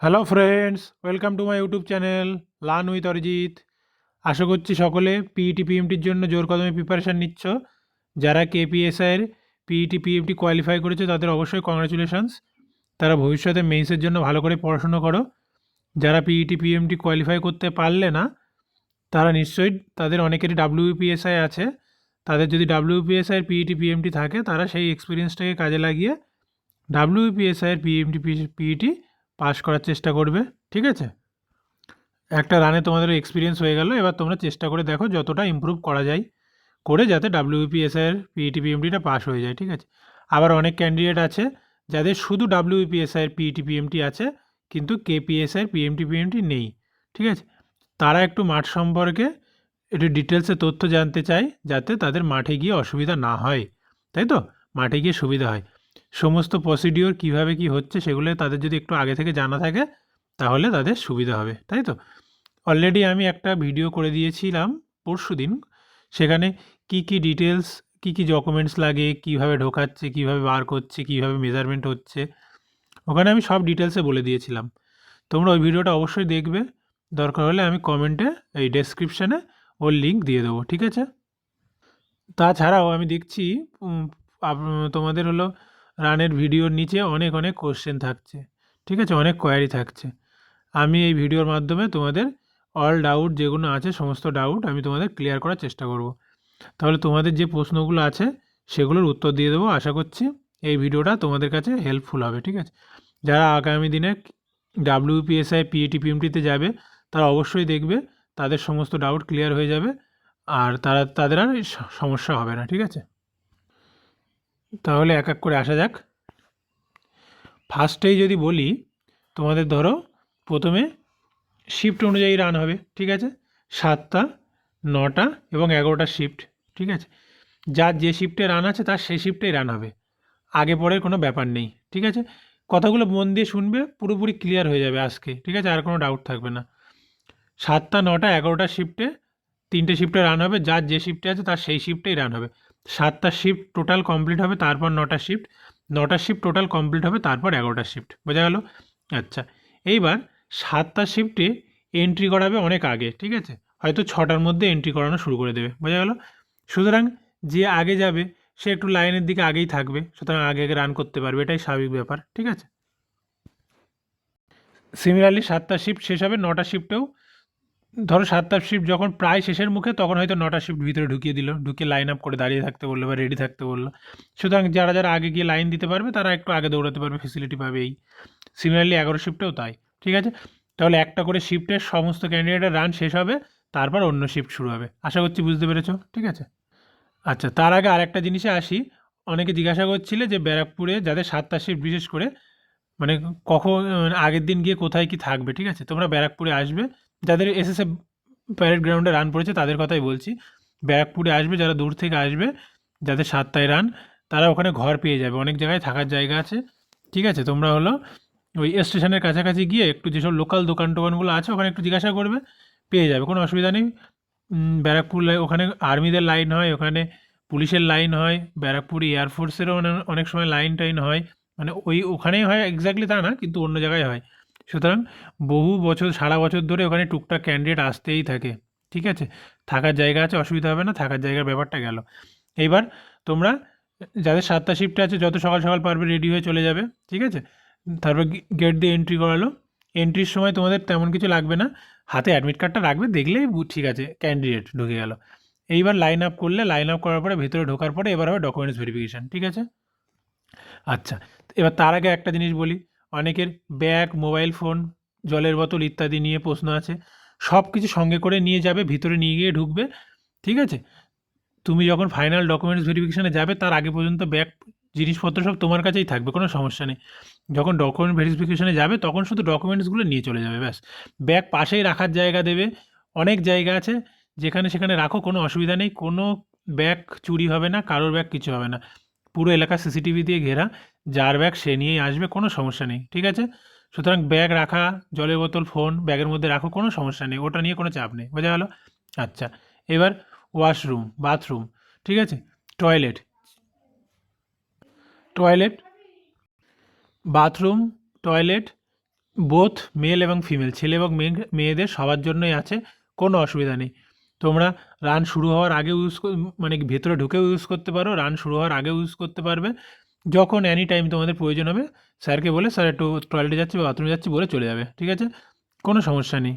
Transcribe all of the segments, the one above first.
Hello friends welcome to my YouTube channel learn with Arijit আশা করছি সকলে E PET পিএমটির জন্য জোর কদমে প্রিপারেশান নিচ্ছ। যারা কেপিএসআইয়ের পিইটি পিএমটি কোয়ালিফাই করেছে, তাদের অবশ্যই কংগ্রাচুলেশনস তারা ভবিষ্যতে মেইসের জন্য ভালো করে পড়াশুনো করো। যারা E পিইটি পিএমটি কোয়ালিফাই করতে পারলে না, তারা নিশ্চয়ই তাদের অনেকেরই ডাব্লিউপিএসআই আছে। তাদের যদি ডাব্লিউপিএসআইয়ের পিইটি পিএমটি থাকে, তারা সেই এক্সপিরিয়েন্সটাকে কাজে লাগিয়ে ডাব্লিউপিএসআইয়ের পিএমটি পিইটি পাস করার চেষ্টা করবে, ঠিক আছে? একটা রানে তোমাদের এক্সপিরিয়েন্স হয়ে গেল, এবার তোমরা চেষ্টা করে দেখো যতটা ইমপ্রুভ করা যায় করে যাতে ডাব্লিউপিএসআইয়ের পিইটি পিএমটিটা পাস হয়ে যায়, ঠিক আছে? আবার অনেক ক্যান্ডিডেট আছে যাদের শুধু ডাব্লিউপিএসআইয়ের পিইটি পিএমটি আছে, কিন্তু কেপিএসআইয়ের পিএমটি পিএমটি নেই, ঠিক আছে? তারা একটু মাঠ সম্পর্কে একটু ডিটেলসে তথ্য জানতে চায়, যাতে তাদের মাঠে গিয়ে অসুবিধা না হয়, তাই তো? মাঠে গিয়ে সুবিধা হয়। সমস্ত প্রসিডিওর কীভাবে কি হচ্ছে সেগুলো তাদের যদি একটু আগে থেকে জানা থাকে, তাহলে তাদের সুবিধা হবে, তাই তো? অলরেডি আমি একটা ভিডিও করে দিয়েছিলাম পরশু দিন, সেখানে কি কি ডিটেলস কি কি ডকুমেন্টস লাগে, কীভাবে ঢোকাচ্ছে, কীভাবে বার করছে, কীভাবে মেজারমেন্ট হচ্ছে, ওখানে আমি সব ডিটেলসে বলে দিয়েছিলাম। তোমরা ওই ভিডিওটা অবশ্যই দেখবে, দরকার হলে আমি কমেন্টে এই ডেসক্রিপশানে ওর লিঙ্ক দিয়ে দেবো, ঠিক আছে? তাছাড়াও আমি দেখছি তোমাদের হলো রানের ভিডিওর নিচে অনেক অনেক কোশ্চেন থাকছে। ঠিক আছে? অনেক কোয়ারি থাকছে। আমি এই ভিডিওর মাধ্যমে তোমাদের অল ডাউট যেগুলো আছে, সমস্ত ডাউট আমি তোমাদের ক্লিয়ার করার চেষ্টা করব। তাহলে তোমাদের যে প্রশ্নগুলো আছে, সেগুলোর উত্তর দিয়ে দেবো। আশা করছি এই ভিডিওটা তোমাদের কাছে হেল্পফুল হবে। ঠিক আছে? যারা আগামী দিনে ডাব্লিউপিএসআই পিএটি পিএমটিতে যাবে, তারা অবশ্যই দেখবে, তাদের সমস্ত ডাউট ক্লিয়ার হয়ে যাবে, আর তারা, তাদের আর সমস্যা হবে না। ঠিক আছে? তাহলে এক এক করে আসা যাক। ফার্স্টেই যদি বলি, তোমাদের ধরো প্রথমে শিফট অনুযায়ী রান হবে, ঠিক আছে? সাতটা, নটা এবং এগারোটা শিফট ঠিক আছে? যার যে শিফটে রান আছে, তার সেই শিফটেই রান হবে। আগে পরের কোনো ব্যাপার নেই, ঠিক আছে? কথাগুলো মন দিয়ে শুনবে, পুরোপুরি ক্লিয়ার হয়ে যাবে আজকে, ঠিক আছে? আর কোনো ডাউট থাকবে না। সাতটা, নটা, এগারোটা শিফটে তিনটে শিফটে রান হবে, যার যে শিফটে আছে, তার সেই শিফটেই রান হবে। সাতটা শিফট টোটাল কমপ্লিট হবে, তারপর নটা শিফট নটা শিফট টোটাল কমপ্লিট হবে, তারপর এগারোটা শিফট বোঝা গেল? আচ্ছা এইবার সাতটা শিফটে এন্ট্রি করাবে অনেক আগে, ঠিক আছে? হয়তো ছটার মধ্যে এন্ট্রি করানো শুরু করে দেবে, বোঝা গেল? সুতরাং যে আগে যাবে, সে একটু লাইনের দিকে আগেই থাকবে, সুতরাং আগে আগে রান করতে পারবে, এটাই স্বাভাবিক ব্যাপার, ঠিক আছে? সিমিলারলি সাতটা শিফট শেষ হবে, নটা শিফটেও ধরো সাতটা শিফট যখন প্রায় শেষের মুখে, তখন হয়তো নটা শিফট ভিতরে ঢুকিয়ে দিল। ঢুকিয়ে লাইন আপ করে দাঁড়িয়ে থাকতে বলল বা রেডি থাকতে বলল। সুতরাং যারা যারা আগে গিয়ে লাইন দিতে পারবে, তারা একটু আগে দৌড়াতে পারবে ফেসিলিটি পাবে এই। সিমিলারলি এগারো শিফটেও তাই। ঠিক আছে? তাহলে একটা করে শিফটের সমস্ত ক্যান্ডিডেটের রান শেষ হবে, তারপর অন্য শিফট শুরু হবে। আশা করছি বুঝতে পেরেছ? ঠিক আছে? আচ্ছা তার আগে আরেকটা জিনিসে আসি। অনেকে জিজ্ঞাসা করছিলে যে ব্যারাকপুরে যাদের সাতটা শিফট বিশেষ করে মানে কখন মানে আগের দিন গিয়ে কোথায় কি থাকবে, ঠিক আছে? তোমরা ব্যারাকপুরে আসবে যাদের এসএসএ প্যারেড গ্রাউন্ডে রান পড়েছে তাদের কথাই বলছি। ব্যারাকপুরে আসবে, যারা দূর থেকে আসবে, যাদের সাতটায় রান তারা ওখানে ঘর পেয়ে যাবে। অনেক জায়গায় থাকার জায়গা আছে। ঠিক আছে, তোমরা হলো ওই স্টেশনের কাছাকাছি গিয়ে একটু যেসব লোকাল দোকান টোকানগুলো আছে, ওখানে একটু জিজ্ঞাসা করবে, পেয়ে যাবে। কোনো অসুবিধা নেই। ব্যারাকপুর ওখানে আর্মিদের লাইন হয়, ওখানে পুলিশের লাইন হয়, ব্যারাকপুর এয়ারফোর্সেরও অনে- অনেক সময় লাইন টাইন হয়। মানে ওই ওখানেই হয় এক্স্যাক্টলি তা না, কিন্তু অন্য জায়গায় হয়। সুতরাং বহু বছর, সারা বছর ধরে ওখানে টুকটাক ক্যান্ডিডেট আসতেই থাকে, ঠিক আছে? থাকার জায়গা আছে, অসুবিধা হবে না, থাকার জায়গার ব্যাপারটা গেল। এইবার তোমরা যাদের সাতটা শিফটে আছে, যত সকাল সকাল পারবে রেডি হয়ে চলে যাবে, ঠিক আছে? তারপর গেট দিয়ে এন্ট্রি করালো। এন্ট্রির সময় তোমাদের তেমন কিছু লাগবে না, হাতে অ্যাডমিট কার্ডটা রাখবে, দেখলেই ঠিক আছে ক্যান্ডিডেট ঢুকে গেল। এইবার লাইন আপ করলে লাইন আপ করার পরে, ভেতরে ঢোকার পরে এবার হবে ডকুমেন্টস ভেরিফিকেশান ঠিক আছে? আচ্ছা এবার তার আগে একটা জিনিস বলি। অনেকের ব্যাগ, মোবাইল ফোন, জলের বোতল ইত্যাদি নিয়ে প্রশ্ন আছে। সব কিছু সঙ্গে করে নিয়ে যাবে, ভিতরে নিয়ে গিয়ে ঢুকবে, ঠিক আছে? তুমি যখন ফাইনাল ডকুমেন্টস ভেরিফিকেশানে যাবে, তার আগে পর্যন্ত ব্যাগ, জিনিসপত্র সব তোমার কাছেই থাকবে, কোনো সমস্যা নেই। যখন ডকুমেন্ট ভেরিফিকেশানে যাবে, তখন শুধু ডকুমেন্টসগুলো নিয়ে চলে যাবে, ব্যাস। ব্যাগ পাশেই রাখার জায়গা দেবে, অনেক জায়গা আছে, যেখানে সেখানে রাখো, কোনো অসুবিধা নেই, কোনো ব্যাগ চুরি হবে না, কারোর ব্যাগ কিছু হবে না। পুরো এলাকা সিসিটিভি দিয়ে ঘেরা যার ব্যাগ সে নিয়েই আসবে, কোনো সমস্যা নেই, ঠিক আছে? সুতরাং ব্যাগ রাখা, জলের বোতল ফোন ব্যাগের মধ্যে রাখো, কোনো সমস্যা নেই, ওটা নিয়ে কোনো চাপ নেই, বোঝা গেল? আচ্ছা এবার ওয়াশরুম বাথরুম ঠিক আছে? Toilet toilet bathroom toilet both male এবং ফিমেল ছেলে এবং মেয়ে, মেয়েদের সবার জন্যই আছে, কোনো অসুবিধা নেই। তোমরা রান শুরু হওয়ার আগে ইউজ মানে ভেতরে ঢুকেও ইউজ করতে পারো রান শুরু হওয়ার আগেও ইউজ করতে পারবে। যখন অ্যানি টাইম তোমাদের প্রয়োজন হবে, স্যারকে বলে, স্যার একটু টয়লেটে যাচ্ছে বা বাথরুমে যাচ্ছি, বলে চলে যাবে, ঠিক আছে? কোনো সমস্যা নেই।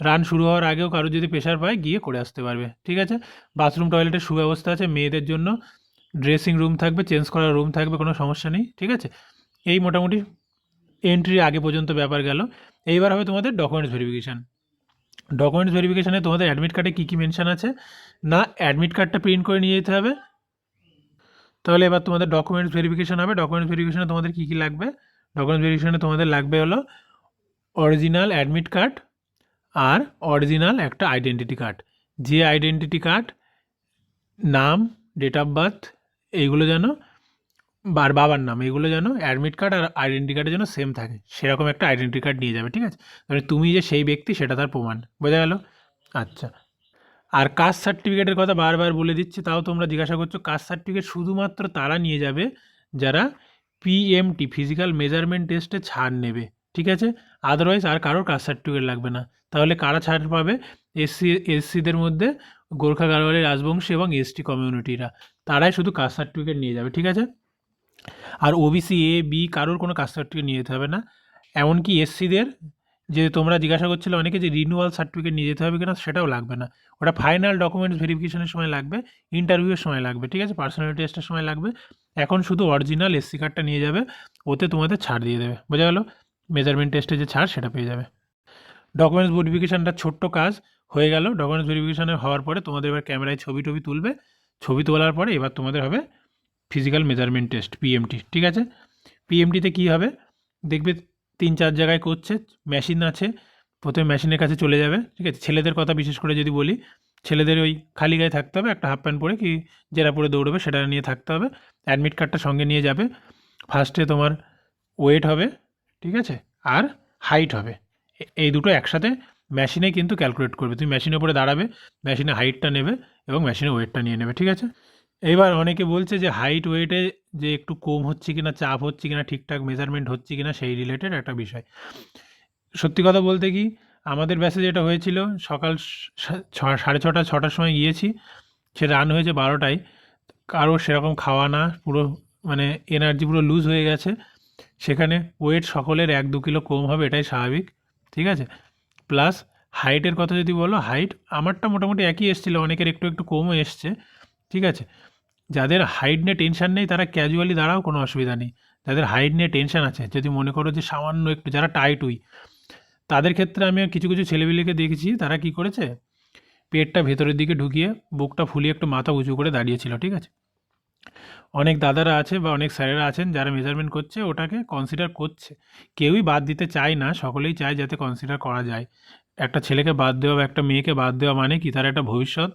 রান শুরু হওয়ার আগেও কারও যদি প্রেশার পায়, গিয়ে করে আসতে পারবে, ঠিক আছে? বাথরুম টয়লেটের সুব্যবস্থা আছে মেয়েদের জন্য। ড্রেসিং রুম থাকবে চেঞ্জ করার রুম থাকবে, কোনো সমস্যা নেই, ঠিক আছে? এই মোটামুটি এন্ট্রি আগে পর্যন্ত ব্যাপার গেল। এইবার হবে তোমাদের ডকুমেন্টস ভেরিফিকেশান ডকুমেন্টস ভেরিফিকেশানে তোমাদের অ্যাডমিট কার্ডে কী কী মেনশান আছে? না অ্যাডমিট কার্ডটা প্রিন্ট করে নিয়ে যেতে হবে। তাহলে এবার তোমাদের ডকুমেন্টস ভেরিফিকেশান হবে। ডকুমেন্টস ভেরিফিকেশানে তোমাদের কী কী লাগবে? ডকুমেন্টস ভেরিফিকেশানে তোমাদের লাগবে হলো অরিজিনাল অ্যাডমিট কার্ড আর অরিজিনাল একটা আইডেন্টিটি কার্ড যে আইডেন্টিটি কার্ড নাম ডেট অফ বার্থ এইগুলো যেন বার বাবার নাম এগুলো যেন অ্যাডমিট কার্ড আর আইডেন্টি কার্ডের যেন সেম থাকে। সেরকম একটা আইডেন্টি কার্ড নিয়ে যাবে, ঠিক আছে? মানে তুমি যে সেই ব্যক্তি, সেটা তার প্রমাণ। বোঝা গেল? আচ্ছা। আর কাস্ট সার্টিফিকেটের কথা বারবার বলে দিচ্ছি, তাও তোমরা জিজ্ঞাসা করছ, কাস্ট সার্টিফিকেট শুধুমাত্র তারা নিয়ে যাবে যারা পিএমটি ফিজিক্যাল মেজারমেন্ট টেস্টে ছাড় নেবে, ঠিক আছে? আদারওয়াইজ আর কারোর কাস্ট সার্টিফিকেট লাগবে না। তাহলে কারা ছাড় পাবে? এসসি এসসিদের মধ্যে গোর্খা গাড়োয়ালি রাজবংশী এবং এসটি কমিউনিটিরা তারাই শুধু কাস্ট সার্টিফিকেট নিয়ে যাবে, ঠিক আছে? আর ওবিসি এ বি কারোর কোনো কাস্ট সার্টিফিকেট নিয়ে যেতে হবে না। এমনকি এসসিদের যে তোমরা জিজ্ঞাসা করছিলে অনেকে যে রিনিউয়াল সার্টিফিকেট নিয়ে যেতে হবে কিনা, সেটাও লাগবে না। ওটা ফাইনাল ডকুমেন্টস ভেরিফিকেশনের সময় লাগবে ইন্টারভিউয়ের সময় লাগবে, ঠিক আছে? পার্সোনাল টেস্টের সময় লাগবে। এখন শুধু অরিজিনাল এসসি কার্ডটা নিয়ে যাবে, ওতে তোমাদের ছাড় দিয়ে দেবে। বোঝা গেলো? মেজারমেন্ট টেস্টে যে ছাড়, সেটা পেয়ে যাবে। ডকুমেন্টস ভেরিফিকেশানটা ছোট্ট কাজ, হয়ে গেল। ডকুমেন্টস ভেরিফিকেশানে হওয়ার পরে তোমাদের এবার ক্যামেরায় ছবি টবি তুলবে। ছবি তোলার পরে এবার তোমাদের হবে ফিজিক্যাল মেজারমেন্ট টেস্ট পিএমটি ঠিক আছে? পিএমটিতে কী হবে? দেখবে তিন চার জায়গায় করছে মেশিন আছে, প্রথমে মেশিনের কাছে চলে যাবে, ঠিক আছে? ছেলেদের কথা বিশেষ করে যদি বলি, ছেলেদের ওই খালি গায়ে থাকতে হবে, একটা হাফ প্যান্ট পরে কি যেটা পরে দৌড়বে, সেটা নিয়ে থাকতে হবে অ্যাডমিট কার্ডটা সঙ্গে নিয়ে যাবে ফার্স্টে তোমার ওয়েট হবে, ঠিক আছে? আর হাইট হবে এই দুটো একসাথে মেশিনে কিন্তু ক্যালকুলেট করবে, তুমি মেশিনের উপরে দাঁড়াবে মেশিনে হাইটটা নেবে এবং মেশিনে ওয়েটটা নিয়ে নেবে, ঠিক আছে? এবার অনেকে বলছে যে হাইট ওয়েটে যে একটু কম হচ্ছে কিনা, চাপ হচ্ছে কিনা, ঠিকঠাক মেজারমেন্ট হচ্ছে কিনা, সেই রিলেটেড একটা বিষয়। সত্যি কথা বলতে কি, আমাদের ব্যাসে যেটা হয়েছিল, সকাল সাড়ে ছটা, ছটার সময় গিয়েছি, সে রান হয়েছে বারোটায় কারও সেরকম খাওয়া না, পুরো মানে এনার্জি পুরো লুজ হয়ে গেছে। সেখানে ওয়েট সকলের এক দু কিলো কম হবে, এটাই স্বাভাবিক, ঠিক আছে? প্লাস হাইটের কথা যদি বলো হাইট আমারটা মোটামুটি একই এসেছিল, অনেকের একটু একটু কমও এসছে, ঠিক আছে? যাদের হাইট নিয়ে টেনশন নেই, তারা ক্যাজুয়ালি দাঁড়াও, কোনো অসুবিধা নেই। যাদের হাইট নিয়ে টেনশন আছে, যদি মনে করো যে সামান্য একটু, যারা টাইট উই তাদের ক্ষেত্রে আমি কিছু কিছু ছেলেপিলেকে দেখেছি, তারা কি করেছে? পেটটা ভেতরের দিকে ঢুকিয়ে, বুকটা ফুলিয়ে একটু মাথা উঁচু করে দাঁড়িয়েছিল, ঠিক আছে? অনেক দাদারা আছে বা অনেক স্যারেরা আছেন, যারা মেজারমেন্ট করছে, ওটাকে কনসিডার করছে। কেউই বাদ দিতে চায় না, সকলেই চায় যাতে কনসিডার করা যায়। একটা ছেলেকে বাদ দেওয়া বা একটা মেয়েকে বাদ দেওয়া মানে কি? তার একটা ভবিষ্যৎ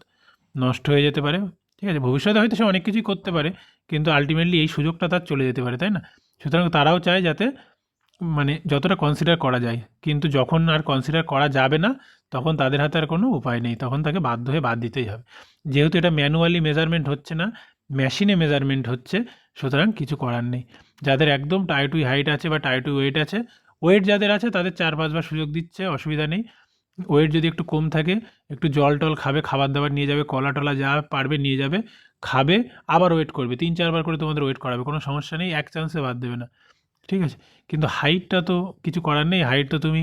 নষ্ট হয়ে যেতে পারে। ঠিক আছে, ভবিষ্যতে হয়তো সে অনেক কিছুই করতে পারে, কিন্তু আলটিমেটলি এই সুযোগটা তার চলে যেতে পারে, তাই না? সুতরাং তারাও চায় যাতে মানে যতটা কনসিডার করা যায়, কিন্তু যখন আর কনসিডার করা যাবে না, তখন তাদের হাতে আর কোনো উপায় নেই, তখন তাকে বাধ্য হয়ে বাদ দিতেই হবে। যেহেতু এটা ম্যানুয়ালি মেজারমেন্ট হচ্ছে না মেশিনে মেজারমেন্ট হচ্ছে, সুতরাং কিছু করার নেই। যাদের একদম টাইটুই হাইট আছে বা টাইটুই ওয়েট আছে ওয়েট যাদের আছে, তাদের চার পাঁচবার সুযোগ দিচ্ছে, অসুবিধা নেই। ওয়েট যদি একটু কম থাকে, একটু জল টল খাবে, খাবার দাবার নিয়ে যাবে, কলা টলা যা পারবে নিয়ে যাবে, খাবে, আবার ওয়েট করবে, তিন চারবার করে তোমাদের ওয়েট করাবে, কোনো সমস্যা নেই, এক চান্সে বাদ দেবে না, ঠিক আছে? কিন্তু হাইটটা তো কিছু করার নেই হাইট তো তুমি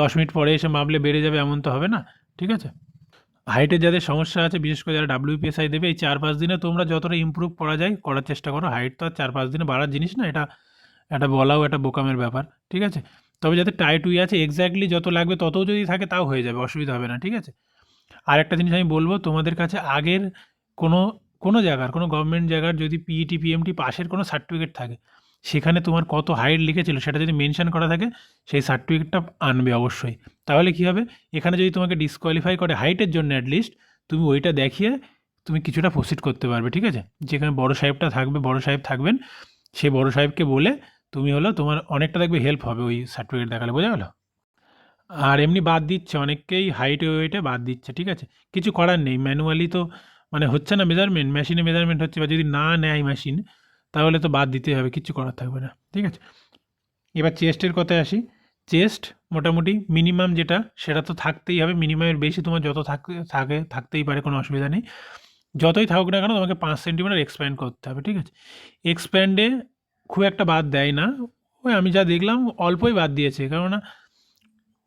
দশ মিনিট পরে এসে মাপলে বেড়ে যাবে, এমন তো হবে না, ঠিক আছে? হাইটের যাদের সমস্যা আছে, বিশেষ করে যারা ডাব্লিউপিএসআই দেবে, এই চার পাঁচ দিনে তোমরা যতটা ইমপ্রুভ করা যায়, করার চেষ্টা করো হাইট তো আর চার পাঁচ দিনে বাড়ার জিনিস না, এটা এটা বলাও একটা বোকামের ব্যাপার, ঠিক আছে? তবে যাতে টাইট উই আছে এক্স্যাক্টলি যত লাগবে ততও যদি থাকে তাও হয়ে যাবে, অসুবিধা হবে না, ঠিক আছে? আর একটা জিনিস আমি বলব, তোমাদের কাছে আগের কোনো কোনো জায়গার, কোনো গভর্নমেন্ট জায়গার যদি পিইটি পিএমটি পাশের কোনো সার্টিফিকেট থাকে, সেখানে তোমার কত হাইট লিখেছিল সেটা যদি মেনশন করা থাকে, সেই সার্টিফিকেটটা আনবে অবশ্যই। তাহলে কী হবে? এখানে যদি তোমাকে ডিসকোয়ালিফাই করে হাইটের জন্য অ্যাটলিস্ট তুমি ওইটা দেখিয়ে তুমি কিছুটা প্রসিড করতে পারবে, ঠিক আছে? যেখানে বড় সাহেবটা থাকবে, বড় সাহেব থাকবেন সেই বড় সাহেবকে বলে তুমি হলো তোমার অনেকটা দেখবে হেল্প হবে ওই সার্টিফিকেট দেখালে, বোঝা গেলো? আর এমনি বাদ দিচ্ছে, অনেককেই হাইটে ওয়েটে বাদ দিচ্ছে, ঠিক আছে? কিছু করার নেই ম্যানুয়ালি তো মানে হচ্ছে না মেজারমেন্ট মেশিনে মেজারমেন্ট হচ্ছে বা যদি না নেয় মেশিন তাহলে তো বাদ দিতে হবে কিচ্ছু করার থাকবে না, ঠিক আছে? এবার চেস্টের কথায় আসি চেস্ট মোটামুটি মিনিমাম যেটা, সেটা তো থাকতেই হবে মিনিমামের বেশি তোমার যত থাকে থাকতেই পারে, কোনো অসুবিধা নেই। যতই থাকুক না কেন, তোমাকে পাঁচ সেন্টিমিটার এক্সপ্যান্ড করতে হবে, ঠিক আছে? এক্সপ্যান্ডে খুব একটা বাদ দেয় না। ওই আমি যা দেখলাম, অল্পই বাদ দিয়েছে। কেননা,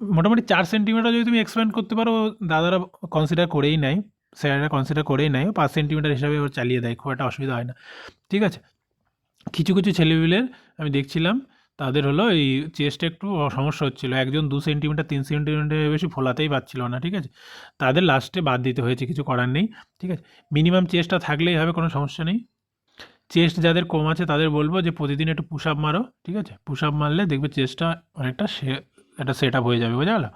মোটামুটি চার সেন্টিমিটার যদি তুমি এক্সপ্যান্ড করতে পারো, দাদারা কনসিডার করেই নেয়। স্যারেরা কনসিডার করেই নেয়। পাঁচ সেন্টিমিটার হিসাবে ও চালিয়ে দেয়। খুব একটা অসুবিধা হয় না। ঠিক আছে? কিছু কিছু ছেলেপিলের আমি দেখছিলাম, তাদের হলো এই চেস্টে একটু সমস্যা হচ্ছিল। একজন দু সেন্টিমিটার, তিন সেন্টিমিটারের বেশি ফোলাতেই পারছিল না। ঠিক আছে? তাদের লাস্টে বাদ দিতে হয়েছে। কিছু করার নেই। ঠিক আছে? মিনিমাম চেস্টটা থাকলেই হবে, কোনো সমস্যা নেই। চেস্ট যাদের কম আছে তাদের বলব যে প্রতিদিন একটু পুশ আপ মারো, ঠিক আছে? পুশ আপ মারলে দেখবে চেস্টটা অনেকটা সে, একটা সেট আপ হয়ে যাবে বোঝা গেলো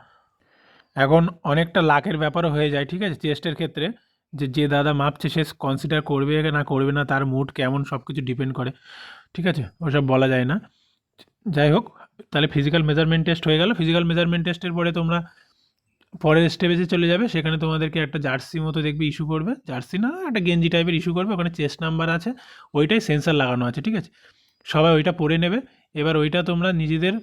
এখন অনেকটা লাকের ব্যাপারও হয়ে যায়, ঠিক আছে? চেস্টের ক্ষেত্রে যে যে দাদা মাপছে সে কনসিডার করবে না করবে না, তার মুড কেমন সব কিছু ডিপেন্ড করে, ঠিক আছে? ওসব বলা যায় না। যাই হোক, তাহলে ফিজিক্যাল মেজারমেন্ট টেস্ট হয়ে গেল। ফিজিক্যাল মেজারমেন্ট টেস্টের পরে তোমরা পরের স্টেপেজে চলে যাবে, সেখানে তোমাদেরকে একটা জার্সি মতো দেখবে ইস্যু করবে। জার্সি না, একটা গেঞ্জি টাইপের ইস্যু করবে, ওখানে চেস্ট নাম্বার আছে, ওইটাই সেন্সার লাগানো আছে, ঠিক আছে? সবাই ওইটা পরে নেবে। এবার ওইটা তোমরা নিজেদের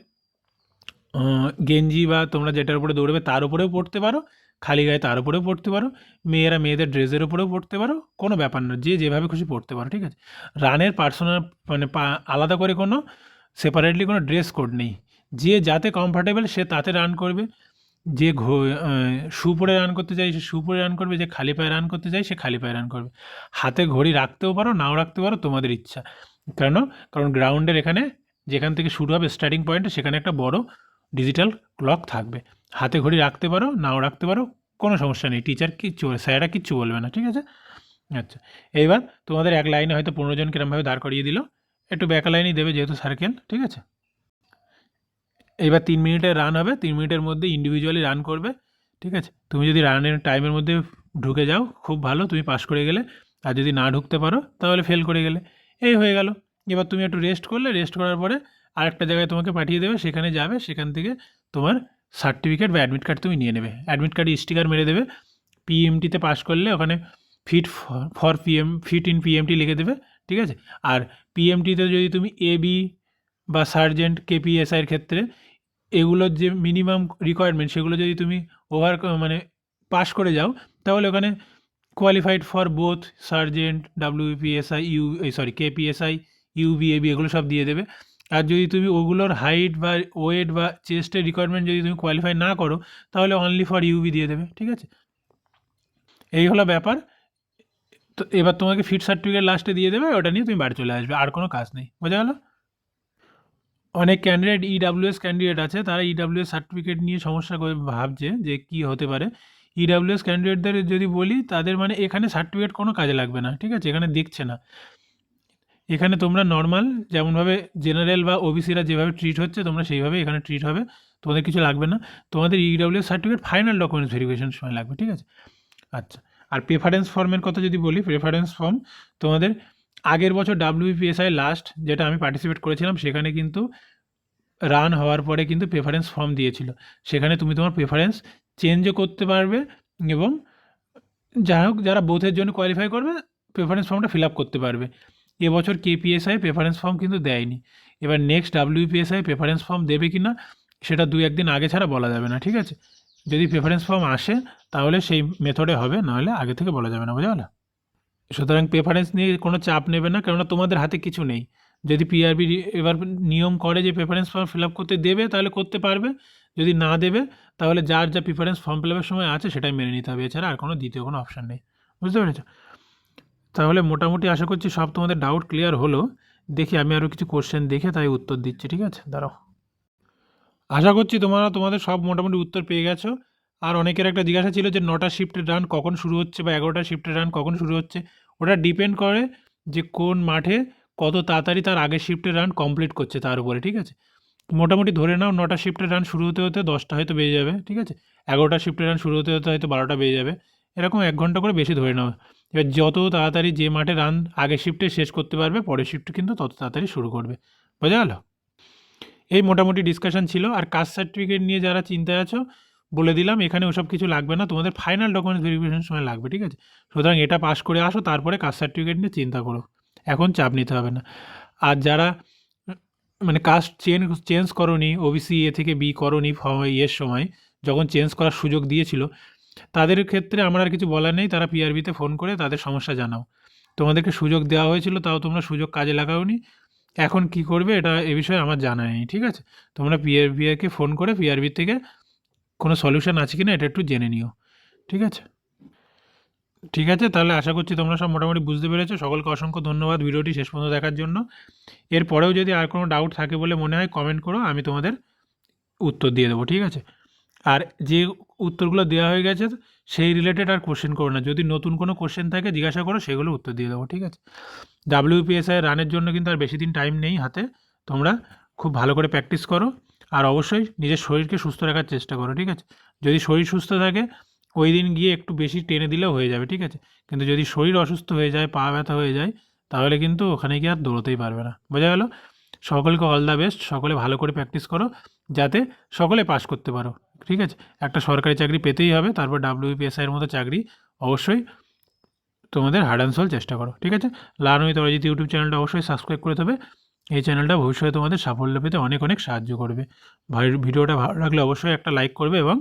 গেঞ্জি বা তোমরা যেটার উপরে দৌড়বে, তার উপরেও পড়তে পারো, খালি গায়ে তার উপরেও পড়তে পারো, মেয়েরা মেয়েদের ড্রেসের উপরেও পড়তে পারো, কোনো ব্যাপার না, যে যেভাবে খুশি পড়তে পারো, ঠিক আছে? রানের পার্সোনাল মানে আলাদা করে কোনো সেপারেটলি কোনো ড্রেস কোড নেই। যে যাতে কমফর্টেবল সে তাতে রান করবে। যে শু পরে রান করতে চাই সে শু পরে রান করবে, যে খালি পায়ে রান করতে চাই সে খালি পায়ে রান করবে। হাতে ঘড়ি রাখতেও পারো, নাও রাখতে পারো, তোমাদের ইচ্ছা। কেন? কারণ গ্রাউন্ডের এখানে যেখান থেকে শুরু হবে স্টার্টিং পয়েন্টে সেখানে একটা বড় ডিজিটাল ক্লক থাকবে। হাতে ঘড়ি রাখতে পারো, নাও রাখতে পারো, কোনো সমস্যা নেই। টিচার কিচ্ছু স্যাররা কিচ্ছু বলবে না, ঠিক আছে? আচ্ছা এইবার তোমাদের এক লাইনে হয়তো পনেরো জন কিরমভাবে দাঁড় করিয়ে দিল। একটু ব্যাক লাইনই দেবে যেহেতু সার্কেল ঠিক আছে? এইবার তিন মিনিটের রান হবে, তিন মিনিটের মধ্যে ইন্ডিভিজুয়ালি রান করবে, ঠিক আছে? তুমি যদি রানের টাইমের মধ্যে ঢুকে যাও, খুব ভালো, তুমি পাস করে গেলে, আর যদি না ঢুকতে পারো, তাহলে ফেল করে গেলে। এই হয়ে গেল। এবার তুমি একটু রেস্ট করলে রেস্ট করার পরে আরেকটা জায়গায় তোমাকে পাঠিয়ে দেবে, সেখানে যাবে, সেখান থেকে তোমার সার্টিফিকেট বা অ্যাডমিট কার্ড তুমি নিয়ে নেবে। অ্যাডমিট কার্ডে স্টিকার মেরে দেবে। পিএমটিতে পাস করলে ওখানে fit for PM fit in PMT লিখে দেবে, ঠিক আছে? আর পিএমটিতে যদি তুমি এবি বা সার্জেন্ট কেপিএসআইয়ের ক্ষেত্রে এগুলোর যে মিনিমাম রিকোয়ারমেন্ট সেগুলো যদি তুমি ওভার মানে পাস করে যাও, তাহলে ওখানে qualified for both sergeant WPSI you sorry KPSI ইউবিএবি এগুলো সব দিয়ে দেবে। আর যদি তুমি ওগুলোর হাইট বা ওয়েট বা চেস্টের রিকোয়ারমেন্ট যদি তুমি কোয়ালিফাই না করো, তাহলে অনলি ফর ইউবি দিয়ে দেবে, ঠিক আছে? এই হলো ব্যাপার। তো এবার তোমাকে ফিট সার্টিফিকেট লাস্টে দিয়ে দেবে, ওটা নিয়ে তুমি বাড়ি চলে আসবে, আর কোনো কাজ নেই। বোঝা গেলো? অনেক ক্যান্ডিডেট ইডাব্লিউএস ক্যান্ডিডেট আছে, তারা ইডাব্লিউএস সার্টিফিকেট নিয়ে সমস্যা করে ভাবছে যে কি হতে পারে। ইডাব্লিউএস ক্যান্ডিডেটদের যদি বলি, তাদের মানে এখানে সার্টিফিকেট কোনো কাজে লাগবে না, ঠিক আছে? এখানে দেখছে না। এখানে তোমরা নর্মাল যেমনভাবে জেনারেল বা ওবিসিরা যেভাবে ট্রিট হচ্ছে, তোমরা সেইভাবে এখানে ট্রিট হবে। তোমাদের কিছু লাগবে না। তোমাদের EWS certificate final documents verification সময় লাগবে, ঠিক আছে? আচ্ছা আর প্রেফারেন্স ফর্মের কথা যদি বলি প্রেফারেন্স ফর্ম তোমাদের আগের বছর ডাব্লিউপিএসআই লাস্ট যেটা আমি পার্টিসিপেট করেছিলাম, সেখানে কিন্তু রান হওয়ার পরে কিন্তু প্রেফারেন্স ফর্ম দিয়েছিল। সেখানে তুমি তোমার প্রেফারেন্স চেঞ্জও করতে পারবে এবং যাই হোক, যারা বোথের জন্য কোয়ালিফাই করবে প্রেফারেন্স ফর্মটা ফিল আপ করতে পারবে। এবছর কেপিএসআই প্রেফারেন্স ফর্ম কিন্তু দেয়নি। এবার নেক্সট ডাব্লিউপিএসআই প্রেফারেন্স ফর্ম দেবে কি না সেটা দু একদিন আগে ছাড়া বলা যাবে না, ঠিক আছে? যদি প্রেফারেন্স ফর্ম আসে, তাহলে সেই মেথডে হবে, নাহলে আগে থেকে বলা যাবে না বোঝা গেল সুতরাং প্রেফারেন্স নিয়ে কোনো চাপ নেবে না, কেননা তোমাদের হাতে কিছু নেই। যদি পিআরবি এবার নিয়ম করে যে প্রেফারেন্স ফর্ম ফিল আপ করতে দেবে, তাহলে করতে পারবে। যদি না দেবে, তাহলে যার যা প্রিফারেন্স ফর্ম ফিল আপের সময় আছে, সেটাই মেনে নিতে হবে। এছাড়া আর কোনো দ্বিতীয় কোনো অপশান নেই। বুঝতে পেরেছ? তাহলে মোটামুটি আশা করছি সব তোমাদের ডাউট ক্লিয়ার হলো। দেখি আমি আরও কিছু কোশ্চেন দেখে তাই উত্তর দিচ্ছি, ঠিক আছে? দাঁড়াও। আশা করছি তোমরা, তোমাদের সব মোটামুটি উত্তর পেয়ে গেছো। আর অনেকের একটা জিজ্ঞাসা ছিল যে নটা শিফটের রান কখন শুরু হচ্ছে বা এগারোটা শিফটের রান কখন শুরু হচ্ছে। ওটা ডিপেন্ড করে যে কোন মাঠে কত তাড়াতাড়ি তার আগের শিফটের রান কমপ্লিট করছে তার উপরে, ঠিক আছে? মোটামুটি ধরে নাও নটা শিফটের রান শুরু হতে হতে দশটা হয়তো বেজে যাবে, ঠিক আছে? এগারোটা শিফটের রান শুরু হতে হতে হয়তো বারোটা বেজে যাবে। এরকম এক ঘণ্টা করে বেশি ধরে নাও। এবার যত তাড়াতাড়ি যে মাঠে রান আগের শিফটে শেষ করতে পারবে, পরের শিফট কিন্তু তত তাড়াতাড়ি শুরু করবে। বোঝা গেল? এই মোটামুটি ডিসকাশন ছিল। আর কাস্ট সার্টিফিকেট নিয়ে যারা চিন্তায় আছো বলে দিলাম, এখানে ওসব কিছু লাগবে না, তোমাদের ফাইনাল ডকুমেন্টস ভেরিফিকেশন সময় লাগবে, ঠিক আছে? সুতরাং এটা পাস করে আসো, তারপরে কাস্ট সার্টিফিকেট নিয়ে চিন্তা করো, এখন চাপ নিতে হবে না। আর যারা মানে কাস্ট চেঞ্জ চেঞ্জ করনি ওবিসি এ থেকে বি করনি ইয়ের সময়, যখন চেঞ্জ করার সুযোগ দিয়েছিল, তাদের ক্ষেত্রে আমার আর কিছু বলার নেই, তারা পিআরবিতে ফোন করে তাদের সমস্যা জানাও। তোমাদেরকে সুযোগ দেওয়া হয়েছিল, তাও তোমরা সুযোগ কাজে লাগাওনি, এখন কি করবে এটা এ বিষয়ে আমার জানা নেই, ঠিক আছে? তোমরা পিআরবিকে ফোন করে পিআরবি থেকে কোনো সলিউশন আছে কি না এটা একটু জেনে নিও। ঠিক আছে? ঠিক আছে? তাহলে আশা করছি তোমরা সব মোটামুটি বুঝতে পেরেছ। সকলকে অসংখ্য ধন্যবাদ ভিডিওটি শেষ পর্যন্ত দেখার জন্য। এরপরেও যদি আর কোনো ডাউট থাকে বলে মনে হয় কমেন্ট করো, আমি তোমাদের উত্তর দিয়ে দেবো, ঠিক আছে? আর যে উত্তরগুলো দেওয়া হয়ে গেছে, সেই রিলেটেড আর কোশ্চেন করো না। যদি নতুন কোনো কোশ্চেন থাকে, জিজ্ঞাসা করো, সেগুলো উত্তর দিয়ে দেবো, ঠিক আছে? ডাব্লিউপিএসআই রানের জন্য কিন্তু আর বেশি দিন টাইম নেই হাতে। তোমরা খুব ভালো করে প্র্যাকটিস করো। আর অবশ্যই নিজের শরীরকে সুস্থ রাখার চেষ্টা করো, ঠিক আছে? যদি শরীর সুস্থ থাকে, ওই দিন গিয়ে একটু বেশি টেনে দিলেও হয়ে যাবে, ঠিক আছে? কিন্তু যদি শরীর অসুস্থ হয়ে যায়, পা ব্যথা হয়ে যায়, তাহলে কিন্তু ওখানে গিয়ে আর দৌড়তেই পারবে না। বোঝা গেল? সকলকে অল দ্য বেস্ট সকলে ভালো করে প্র্যাকটিস করো, যাতে সকলে পাস করতে পারো, ঠিক আছে? একটা সরকারি চাকরি পেতেই হবে, তারপর ডাব্লিউপিএসআইয়ের মতো চাকরি অবশ্যই তোমাদের হার্ড অ্যান্ড সোল চেষ্টা করো, ঠিক আছে? লার্ন উইথ অরিজিৎ ইউটিউব চ্যানেলটা অবশ্যই সাবস্ক্রাইব করে দেবে। এই চ্যানেলটা ভবিষ্যতে তোমাদের সাফল্য পেতে অনেক অনেক সাহায্য করবে। ভাই ভিডিওটা ভালো লাগলে অবশ্যই একটা লাইক করবে এবং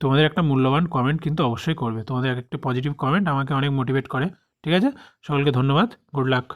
তোমাদের একটা মূল্যবান কমেন্ট কিন্তু অবশ্যই করবে। তোমাদের একটা পজিটিভ কমেন্ট আমাকে অনেক মোটিভেট করে। ঠিক আছে? সকলকে ধন্যবাদ। Good luck